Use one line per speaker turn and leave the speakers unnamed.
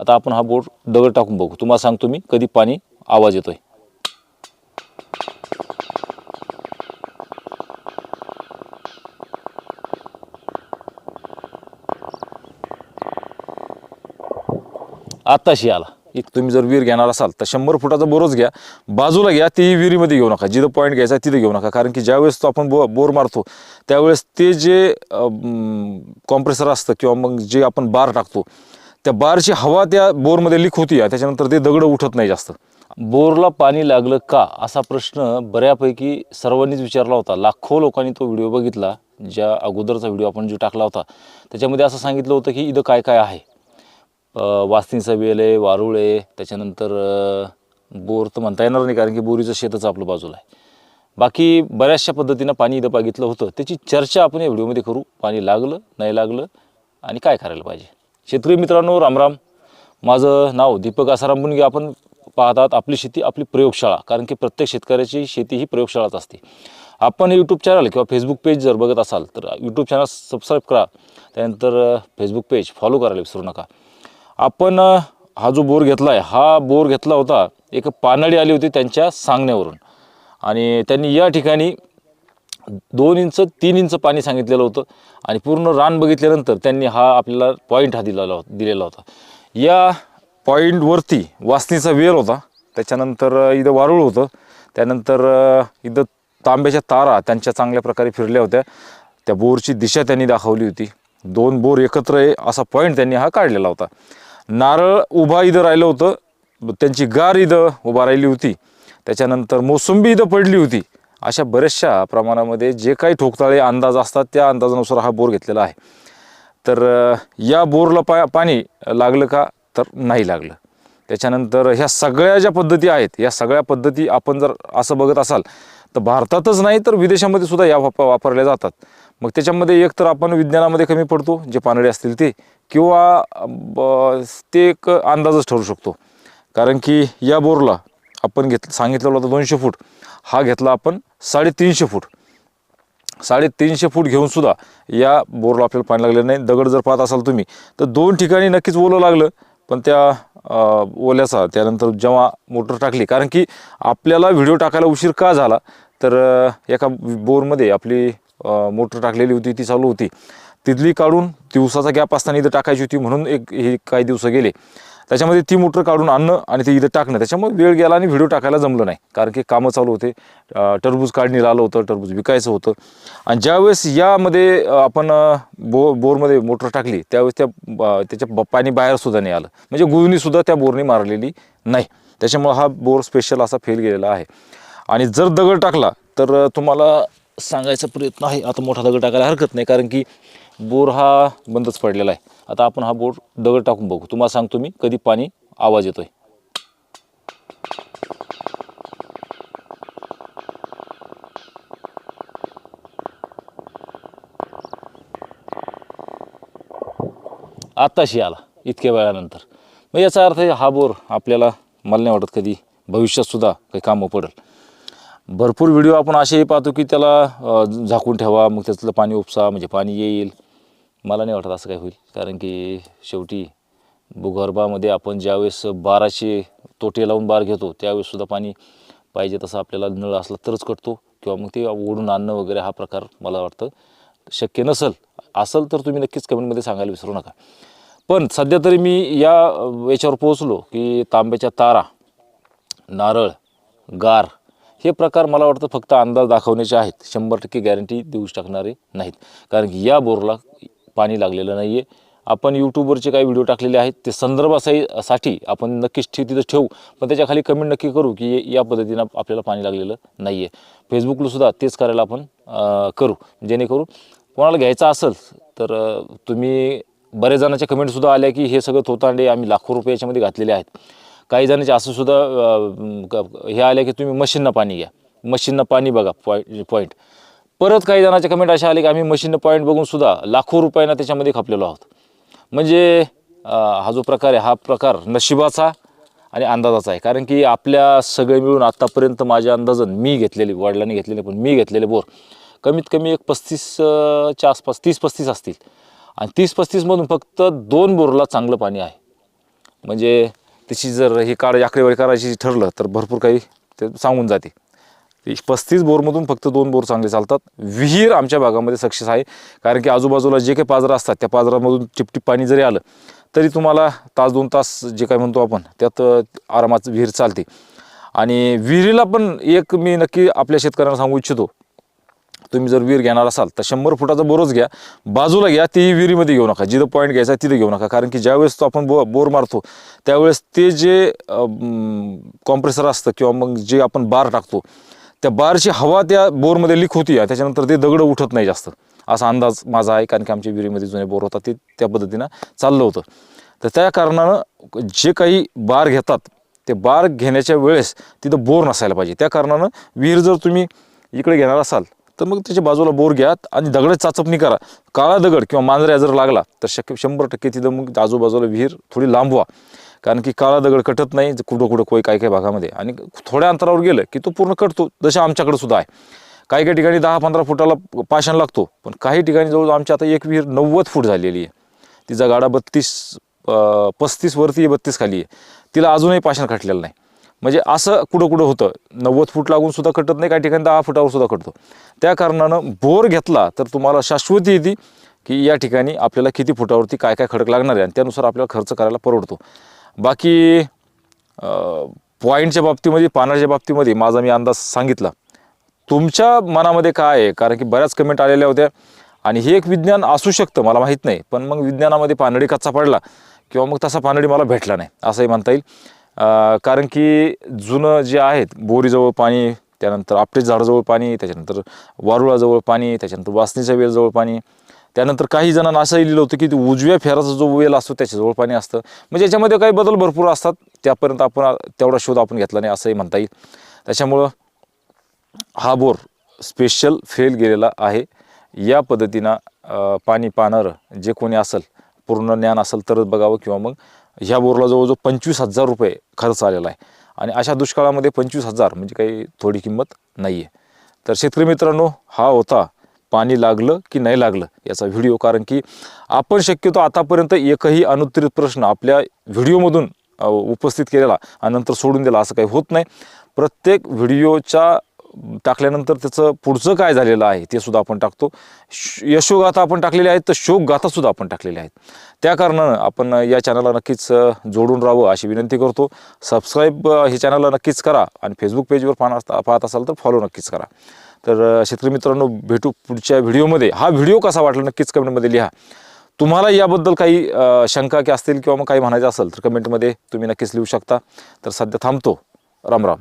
आता आपण हा बोट दगड टाकून बघू. तुम्हाला सांगतो मी कधी पाणी आवाज येतोय. आत्ताशी आला. एक तुम्ही जर विहीर घेणार असाल तर शंभर फुटाचा बोरच घ्या. बाजूला घ्या ती विहिरीमध्ये घेऊ नका. जिथं पॉईंट घ्यायचा तिथं तिथे घेऊ नका. कारण की ज्यावेळेस तो आपण बो बोर मारतो त्यावेळेस ते जे कॉम्प्रेसर असतं किंवा मग जे आपण बार टाकतो त्या बारची हवा त्या बोरमध्ये लीक होती त्याच्यानंतर ते दगड उठत नाही जास्त. बोरला पाणी लागलं का? असा प्रश्न बऱ्यापैकी सर्वांनीच विचारला होता. लाखो लोकांनी तो व्हिडिओ बघितला ज्या अगोदरचा व्हिडिओ आपण जो टाकला होता. त्याच्यामध्ये असं सांगितलं होतं की इथं काय काय आहे वास्तींचा वेल आहे वारुळ आहे त्याच्यानंतर बोर तर म्हणता येणार नाही कारण की बोरीचं शेतच आपलं बाजूला आहे. बाकी बऱ्याचशा पद्धतीनं पाणी इथं बघितलं होतं. त्याची चर्चा आपण या व्हिडिओमध्ये करू. पाणी लागलं नाही लागलं आणि काय करायला पाहिजे? शेतकरी मित्रांनो रामराम माझं नाव दीपक आसाराम बुनगे आपण पाहतात आपली शेती आपली प्रयोगशाळा कारण की प्रत्येक शेतकऱ्याची शेती ही प्रयोगशाळाच असते. आपण यूट्यूब चॅनल किंवा फेसबुक पेज जर बघत असाल तर यूट्यूब चॅनल सबस्क्राईब करा. त्यानंतर फेसबुक पेज फॉलो करायला विसरू नका. आपण हा जो बोर घेतला आहे हा बोर घेतला होता एक पानडी आली होती त्यांच्या सांगण्यावरून. आणि त्यांनी या ठिकाणी दोन इंच तीन इंच पाणी सांगितलेलं होतं आणि पूर्ण रान बघितल्यानंतर त्यांनी हा आपल्याला पॉईंट हा दिलेला होता दिलेला होता. या पॉईंटवरती वासनीचा वेल होता. त्याच्यानंतर इथं वारुळ होतं. त्यानंतर इथं तांब्याच्या तारा त्यांच्या चांगल्या प्रकारे फिरल्या होत्या. त्या बोरची दिशा त्यांनी दाखवली होती. दोन बोर एकत्र आहे असा पॉईंट त्यांनी हा काढलेला होता. नारळ उभा इथं राहिलं होतं. त्यांची गार इथं उभा राहिली होती. त्याच्यानंतर मोसंबी इथं पडली होती. अशा बऱ्याचशा प्रमाणामध्ये जे काही ठोकताळे अंदाज असतात त्या अंदाजानुसार हा बोर घेतलेला आहे. तर या बोरला पा पाणी लागलं का? तर नाही लागलं. त्याच्यानंतर ह्या सगळ्या ज्या पद्धती आहेत या सगळ्या पद्धती आपण जर असं बघत असाल तर भारतातच नाही तर विदेशामध्ये सुद्धा या वाप वापरल्या जातात. मग त्याच्यामध्ये एक तर आपण विज्ञानामध्ये कमी पडतो जे पानडे असतील ते किंवा ब- ते एक अंदाजच ठरू शकतो. कारण की या बोरला आपण घेत सांगितलेलं होतं दोनशे फूट. हा घेतला आपण साडेतीनशे फूट. साडेतीनशे फूट घेऊनसुद्धा या बोरला आपल्याला पाणी लागलेलं नाही. दगड जर पाहत असाल तुम्ही तर दोन ठिकाणी नक्कीच ओलं लागलं. पण त्या ओल्याचा त्यानंतर जेव्हा मोटर टाकली कारण की आपल्याला व्हिडिओ टाकायला उशीर का झाला? तर एका बोरमध्ये आपली मोटर टाकलेली होती ती चालू होती. तिथली काढून दिवसाचा गॅप असताना इथं टाकायची होती म्हणून एक हे काही दिवस गेले. त्याच्यामध्ये ती मोटर काढून आणणं आणि ते इथं टाकणं. त्याच्यामुळे वेळ गेला आणि व्हिडिओ टाकायला जमलं नाही. कारण की कामं चालू होते. टरबूज काढणीला आलं होतं. टरबूज विकायचं होतं. आणि ज्यावेळेस यामध्ये आपण बो बोरमध्ये मोटर टाकली त्यावेळेस त्या त्याच्या पाणी बाहेरसुद्धा नाही आलं. म्हणजे गुळणीसुद्धा त्या बोरने मारलेली नाही. त्याच्यामुळं हा बोर स्पेशल असा फेल गेलेला आहे. आणि जर दगड टाकला तर तुम्हाला सांगायचा प्रयत्न आहे. आता मोठा दगड टाकायला हरकत नाही. कारण की बोर हा बंदच पडलेला आहे. आता आपण हा बोर दगड टाकून बघू. तुम्हाला सांगतो मी कधी पाणी आवाज येतोय. आत्ताशी आला इतक्या वेळानंतर. मग याचा अर्थ हा बोर आपल्याला मला नाही वाटत कधी भविष्यातसुद्धा काही कामं पडेल. भरपूर व्हिडिओ आपण असेही पाहतो की त्याला झाकून ठेवा मग त्यातलं पाणी उपसा म्हणजे पाणी येईल. मला नाही वाटत असं काही होईल. कारण की शेवटी भूगर्भामध्ये आपण ज्यावेळेस बाराशे तोटे लावून बार घेतो त्यावेळेससुद्धा पाणी पाहिजे तसं आपल्याला नळ असला तरच कटतो किंवा मग ते ओढून आणणं वगैरे हा प्रकार मला वाटतं शक्य नसेल. असेल तर तुम्ही नक्कीच कमेंटमध्ये सांगायला विसरू नका. पण सध्या तरी मी या याच्यावर पोहोचलो की तांब्याच्या तारा नारळ गार हे प्रकार मला वाटतं फक्त अंदाज दाखवण्याचे आहेत. शंभर टक्के गॅरंटी देऊ टाकणारे नाहीत. कारण की या बोरला पाणी लागलेलं नाही आहे आपण यूट्यूबवरचे काही व्हिडिओ टाकलेले आहेत ते संदर्भासाठी साठी आपण नक्कीच ठे तिथं ठेवू. पण त्याच्याखाली कमेंट नक्की करू की या पद्धतीनं आपल्याला पाणी लागलेलं नाही आहे फेसबुकलासुद्धा तेच करायला आपण करू. जेणेकरून कोणाला घ्यायचं असेल तर तुम्ही बऱ्याच जणांच्या कमेंटसुद्धा आल्या की हे सगळं थोतांडे आम्ही लाखो रुपये याच्यामध्ये घातलेले आहेत. काही जणांचे असं सुद्धा हे आलं की तुम्ही मशीननं पाणी घ्या. मशीननं पाणी बघा पॉईंट पॉईंट परत काही जणांचे कमेंट असे आले की आम्ही मशीन पॉईंट बघून सुद्धा लाखो रुपयांना त्याच्यामध्ये खपलेलो आहोत. म्हणजे हा जो प्रकार आहे हा प्रकार नशिबाचा आणि अंदाजाचा आहे. कारण की आपल्या सगळे मिळून आत्तापर्यंत माझ्या अंदाजन मी घेतलेले वडिलांनी घेतलेले पण मी घेतलेले बोर कमीत कमी एक पस्तीसच्या आसपास तीस पस्तीस असतील. आणि तीस पस्तीसमधून फक्त दोन बोरला चांगलं पाणी आहे. म्हणजे त्याची जर ही काळ आकडेवारी करायची ठरलं तर भरपूर काही ते सांगून जाते. पस्तीस बोरमधून फक्त दोन बोर चांगले चालतात. विहीर आमच्या भागामध्ये सक्सेस आहे. कारण की आजूबाजूला जे काही पाजरं असतात त्या पाजरामधून चिपटीप पाणी जरी आलं तरी तुम्हाला तास दोन तास जे काय म्हणतो आपण त्यात आरामात विहीर चालते. आणि विहिरीला पण एक मी नक्की आपल्या शेतकऱ्यांना सांगू इच्छितो. तुम्ही जर विहीर घेणार असाल तर शंभर फुटाचा बोरच घ्या. बाजूला घ्या ती विहिरीमध्ये घेऊ नका. जिथं पॉईंट घ्यायचा आहे तिथं घेऊ नका. कारण की ज्यावेळेस तो आपण बो बोर मारतो त्यावेळेस ते जे कॉम्प्रेसर असतं किंवा मग जे आपण बार टाकतो त्या बारची हवा त्या बोरमध्ये लीक होती आहे त्याच्यानंतर ते दगडं उठत नाही जास्त. असा अंदाज माझा आहे कारण की आमच्या विहिरीमध्ये जुने बोर होता ते त्या पद्धतीनं चाललं होतं. तर त्या कारणानं जे काही बार घेतात ते बार घेण्याच्या वेळेस तिथं बोर नसायला पाहिजे. त्या कारणानं विहीर जर तुम्ही इकडे घेणार असाल तर मग त्याच्या बाजूला बोर घ्या आणि दगड चाचपणी करा. काळा दगड किंवा मांजऱ्या जर लागला तर शक्य शंभर टक्के तिथं मग आजूबाजूला विहीर थोडी लांबवा. कारण की काळा दगड कटत नाही कुठं कुठं कोई काही काही भागामध्ये. आणि थोड्या अंतरावर गेलं की तो पूर्ण कटतो जसं आमच्याकडे सुद्धा आहे. काही काही ठिकाणी दहा पंधरा फुटाला पाषाण लागतो पण काही ठिकाणी जवळजवळ आमची आता एक विहीर नव्वद फूट झालेली आहे. तिचा गाडा बत्तीस पस्तीस वरती बत्तीस खाली आहे. तिला अजूनही पाषाण खटलेलं नाही. म्हणजे असं कुठं कुठं होतं नव्वद फूट लागून सुद्धा कटत नाही काही ठिकाणी दहा फुटावर सुद्धा कटतो. त्या कारणानं बोर घेतला तर तुम्हाला शाश्वती येते की या ठिकाणी आपल्याला किती फुटावरती काय काय खडक लागणार आहे आणि त्यानुसार आपल्याला खर्च करायला परवडतो. बाकी पॉईंटच्या बाबतीमध्ये पानाच्या बाबतीमध्ये माझा मी अंदाज सांगितला. तुमच्या मनामध्ये काय आहे? कारण की बऱ्याच कमेंट आलेल्या होत्या. आणि हे एक विज्ञान असू शकतं मला माहीत नाही. पण मग विज्ञानामध्ये पानडी कच्चा पडला किंवा मग तसा पानडी मला भेटला नाही असंही म्हणता येईल. कारण की जुनं जे आहेत बोरीजवळ पाणी त्यानंतर आपटेच झाडाजवळ पाणी त्याच्यानंतर वारुळाजवळ पाणी त्याच्यानंतर वासनीच्या वेलजवळ पाणी त्यानंतर काही जणांना असंही लिहिलं होतं की ते उजव्या फेराचा जो वेल असतो त्याच्याजवळ पाणी असतं. म्हणजे याच्यामध्ये काही बदल भरपूर असतात. त्यापर्यंत आपण तेवढा शोध आपण घेतला नाही असंही म्हणता येईल. त्याच्यामुळं हा बोर स्पेशल फेल गेलेला आहे. या पद्धतीनं पाणी पाहणारं जे कोणी असेल पूर्ण ज्ञान असेल तरच बघावं किंवा मग ह्या बोरला जवळजवळ पंचवीस हजार रुपये खर्च आलेला आहे. आणि अशा दुष्काळामध्ये पंचवीस हजार म्हणजे काही थोडी किंमत नाही आहे तर शेतकरी मित्रांनो हा होता पाणी लागलं की नाही लागलं याचा व्हिडिओ. कारण की आपण शक्यतो आतापर्यंत एकही अनुत्तरित प्रश्न आपल्या व्हिडिओमधून उपस्थित केलेला आणि नंतर सोडून दिला असं काही होत नाही. प्रत्येक व्हिडिओच्या टाकल्यानंतर त्याचं पुढचं काय झालेलं आहे ते सुद्धा आपण टाकतो. श- यशोगाथा आपण टाकलेल्या आहेत तर शोकगाथा सुद्धा आपण टाकलेल्या आहेत. त्या कारणानं आपण या चॅनलला नक्कीच जोडून राहावं अशी विनंती करतो. सबस्क्राईब हे चॅनलला नक्कीच करा आणि फेसबुक पेजवर पाहणार पाहत असाल तर फॉलो नक्कीच करा. तर शेतकरी मित्रांनो भेटू पुढच्या व्हिडिओमध्ये हा व्हिडिओ कसा वाटला नक्कीच कमेंटमध्ये लिहा. तुम्हाला याबद्दल काही शंका की असतील किंवा मग काही म्हणायचं असेल तर कमेंटमध्ये तुम्ही नक्कीच लिहू शकता. तर सध्या थांबतो. राम राम.